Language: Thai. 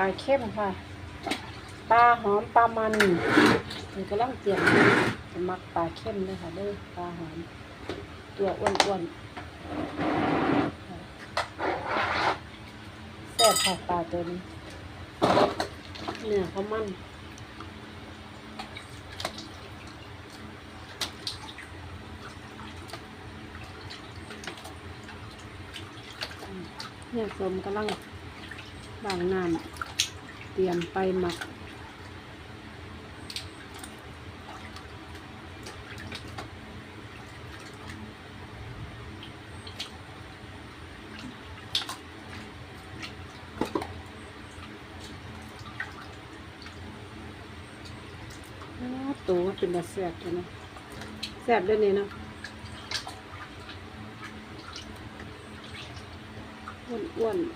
ปลาเข้มค่ะ ปลาหอมปลามันนี่กำลังเตรียมจะมักปลาเข้มเลยค่ะเด้อปลาหอม ตัวอ้วนๆแซ่บค่ะปลาตัวนี้เนื้อเขามันเนี่ยสมกำลัง บางน้ำเตรียมไปหมักอ้าวตัวเป็นตาแซ่บเลยนะแซ่บด้วยนี่เนาะอ้วนๆ